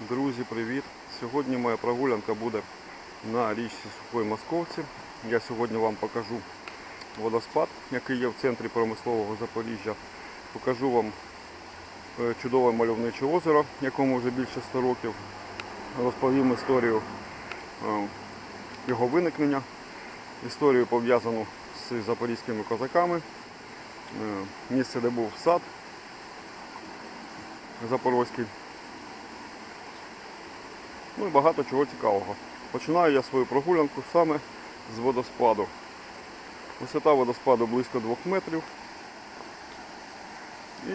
Друзі, привіт! Сьогодні моя прогулянка буде на річці Сухої Московці. Я сьогодні вам покажу водоспад, який є в центрі промислового Запоріжжя. Покажу вам е, чудове мальовниче озеро, якому вже більше 100 років. Розповім історію е, його виникнення, історію пов'язану з запорізькими козаками, е, місце, де був сад Запорозький. Ну і багато чого цікавого. Починаю я свою прогулянку саме з водоспаду. Висота водоспаду близько 2 метрів. І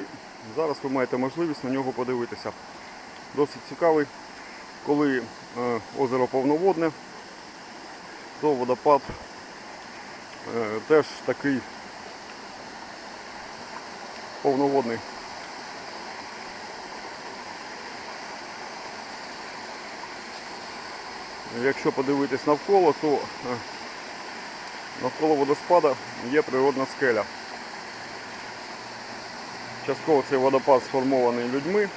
зараз ви маєте можливість на нього подивитися. Досить цікавий, коли е, озеро повноводне, то водопад е, теж такий повноводний. Якщо подивитись навколо, то е, навколо водоспада є природна скеля. Частково цей водопад сформований людьми,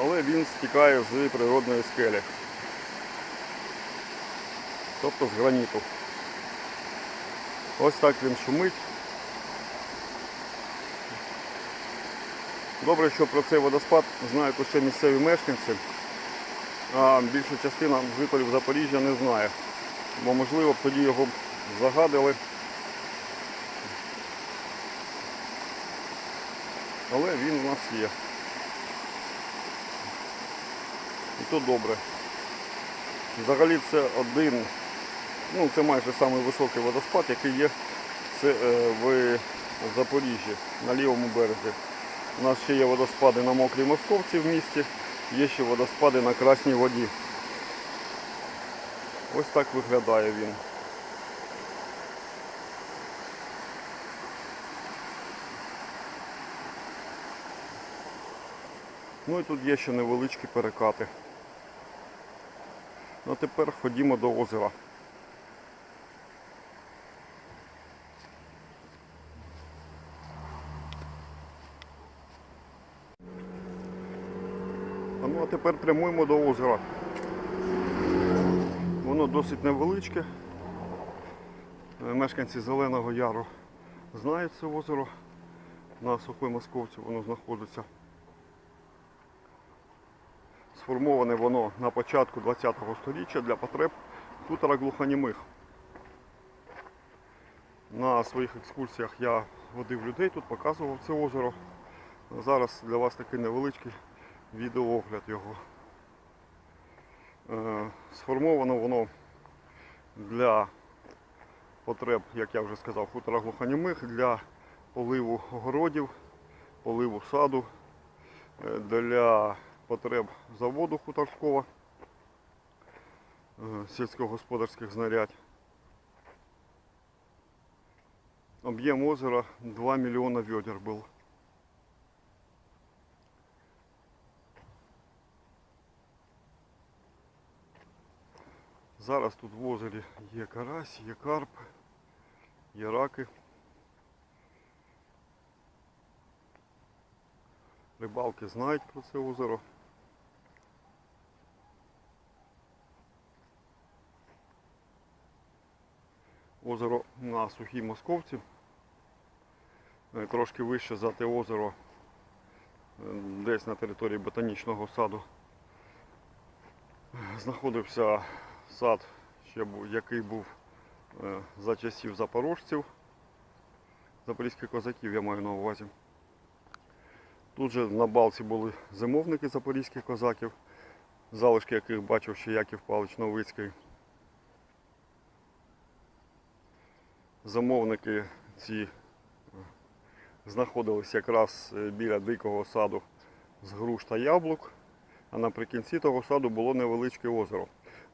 але він стікає з природної скелі. Тобто з граніту. Ось так він шумить. Добре, що про цей водоспад знають лише місцеві мешканці а більша частина жителів Запоріжжя не знає. Бо можливо б тоді його загадили. Але він у нас є. І то добре. Взагалі це один, ну це майже самий високий водоспад, який є це, е, в Запоріжжі на лівому березі. У нас ще є водоспади на Мокрій Московці в місті. Є ще водоспади на Красній воді. Ось так виглядає він. Ну і тут є ще невеличкі перекати. Ну а тепер ходімо до озера. Ну а тепер прямуємо до озера. Воно досить невеличке. Е, Мешканці Зеленого Яру знають це озеро. На Сухій Московці воно знаходиться. Сформоване воно на початку ХХ століття для потреб хутора глухонімих. На своїх екскурсіях я водив людей тут, показував це озеро. Зараз для вас такий невеличкий відеоогляд його. Е, Сформовано воно для потреб, як я вже сказав, хутора глухонімих, для поливу огородів, поливу саду, е, для потреб заводу хуторського, е, сільськогосподарських знарядь. Об'єм озера 2 мільйона ведер був. Зараз тут в озері є карась, є карп, є раки. Рибалки знають про це озеро. Озеро на сухій московці. Е, Трошки вище за те озеро, е, десь на території ботанічного саду знаходився сад, ще який був е, за часів запорожців, запорізьких козаків я маю на увазі. Тут же на балці були зимовники запорізьких козаків, залишки яких бачив ще Яків Павлович Новицький. Замовники ці е, знаходились якраз е, біля дикого саду з груш та яблук, а наприкінці того саду було невеличке озеро.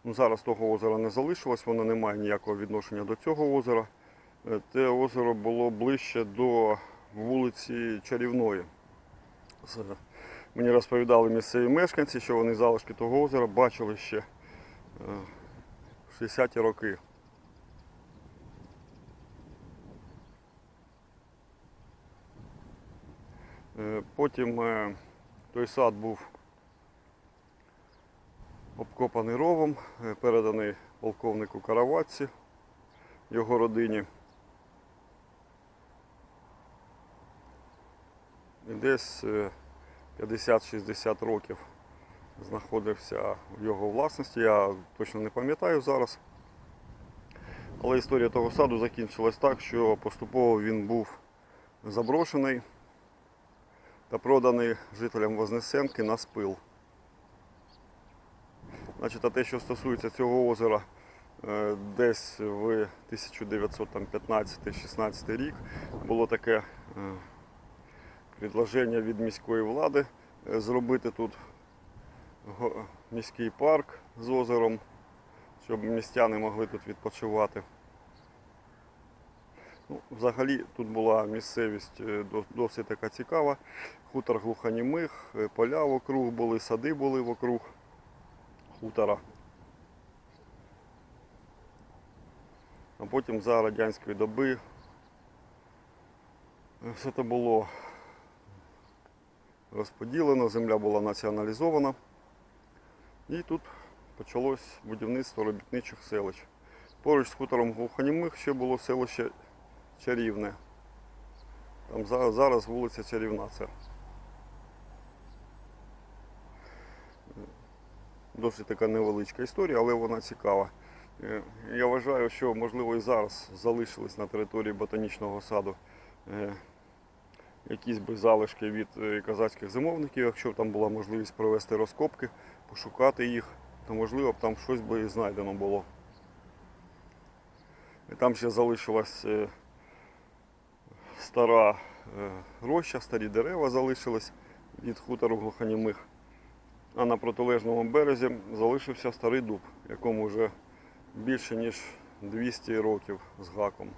Ну, Зараз того озера не залишилось, воно не має ніякого відношення до цього озера. Е, Те озеро було ближче до вулиці Чарівної. Мені розповідали місцеві мешканці, що вони залишки того озера бачили ще е, в 60-ті роки. Е, Потім той сад був обкопаний ровом, е, переданий полковнику Караватці, його родині. І десь е, 50-60 років знаходився в його власності. Я точно не пам'ятаю зараз. Але історія того саду закінчилась так, що поступово він був заброшений та проданий жителям Вознесенки на спил. Значить, а те, що стосується цього озера, е, десь в 1915-16 рік було таке е, предложення від міської влади е, зробити тут міський парк з озером, щоб містяни могли тут відпочивати. Ну, взагалі тут була місцевість досить така цікава. Хутор глухонімих, е, поля вокруг були, сади були вокруг хутора. А потім за радянської доби е, все це було розподілено, земля була націоналізована. І тут почалось будівництво робітничих селищ. Поруч з хутором глухонімих ще було селище Чарівне. Там зараз вулиця Чарівна це. Досить така невеличка історія, але вона цікава. Е, Я вважаю, що можливо і зараз залишились на території ботанічного саду е, якісь би залишки від е, казацьких зимовників, якщо б там була можливість провести розкопки, пошукати їх, то можливо б там щось би і знайдено було. Там ще залишилась стара роща, старі дерева залишились від хутору глухонімих. А на протилежному березі залишився старий дуб, якому вже більше ніж 200 років з гаком.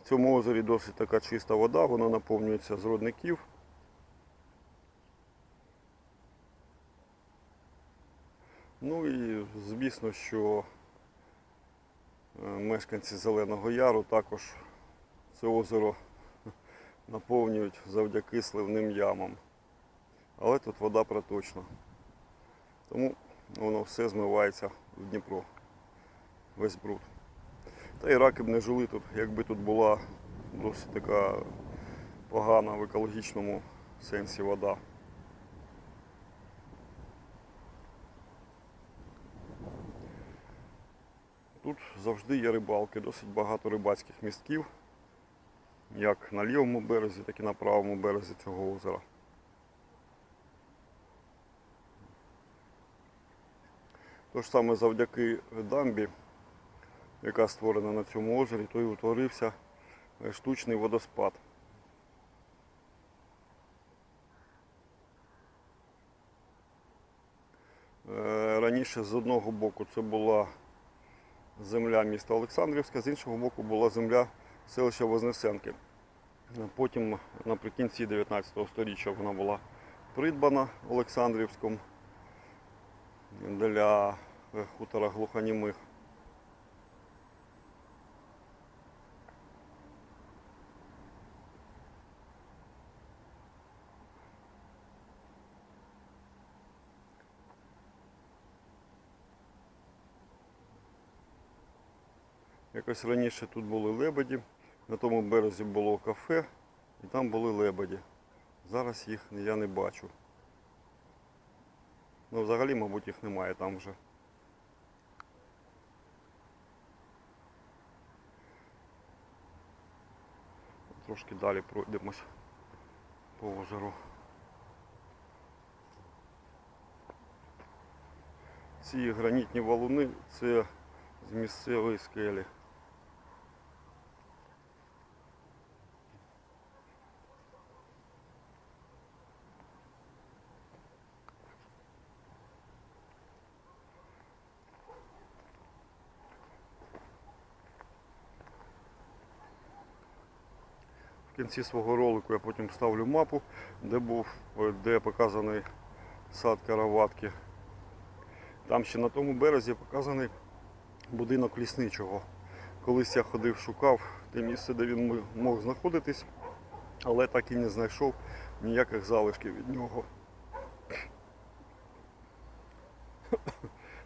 В цьому озері досить така чиста вода, вона наповнюється з родників. Ну і звісно, що е, мешканці Зеленого Яру також це озеро наповнюють завдяки сливним ямам. Але тут вода проточна. Тому воно все змивається в Дніпро. Весь бруд. Та і раки б не жили тут, якби тут була досить така погана в екологічному сенсі вода. Тут завжди є рибалки, досить багато рибацьких містків, як на лівому березі, так і на правому березі цього озера. Тож саме завдяки дамбі, яка створена на цьому озері, то й утворився е, штучний водоспад. Е, Раніше з одного боку це була земля міста Олександрівська, з іншого боку була земля селища Вознесенки. Потім наприкінці 19 століття вона була придбана Олександрівськом для е, хутора глухонімих. Якось раніше тут були лебеді, на тому березі було кафе і там були лебеді. Зараз їх я не бачу. Ну, взагалі, мабуть, їх немає там вже. Трошки далі пройдемось по озеру. Ці гранітні валуни це з місцевої скелі. кінці свого ролику я потім вставлю мапу, де був, е, де показаний сад караватки. Там ще на тому березі показаний будинок лісничого. Колись я ходив, шукав те місце, де він мог знаходитись, але так і не знайшов ніяких залишків від нього.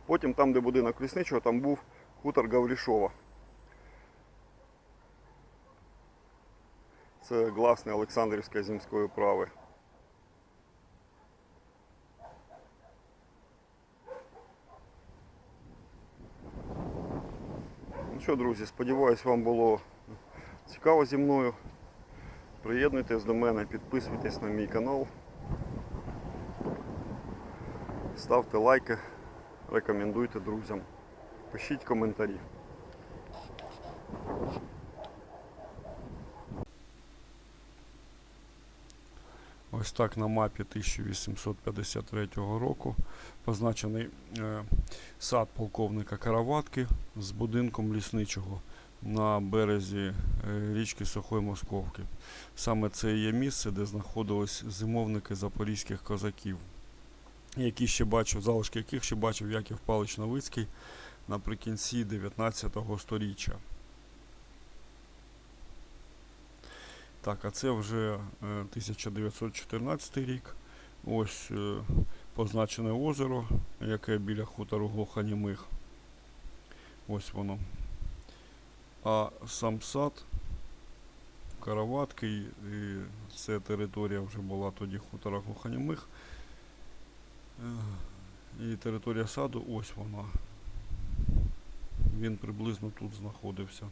Потім там, де будинок лісничого, там був хутор Гаврішова. Це гласне Олександрівської земської прави. Ну що, друзі, сподіваюсь, вам було цікаво зі мною. Приєднуйтесь до мене, підписуйтесь на мій канал. Ставте лайки, рекомендуйте друзям. Пишіть коментарі. Ось так на мапі 1853 року позначений е, сад полковника Караватки з будинком лісничого на березі е, річки Сухої Московки. Саме це є місце, де знаходились зимовники запорізьких козаків, які ще бачив, залишки яких ще бачив Яків Палич Новицький наприкінці 19 століття. Так, а це вже е, 1914 рік. Ось е, позначене озеро, яке біля хутору Глуханімих. Ось воно. А сам сад Караватки, і це територія вже була тоді хутора Глуханімих. Е, І територія саду ось вона. Він приблизно тут знаходився.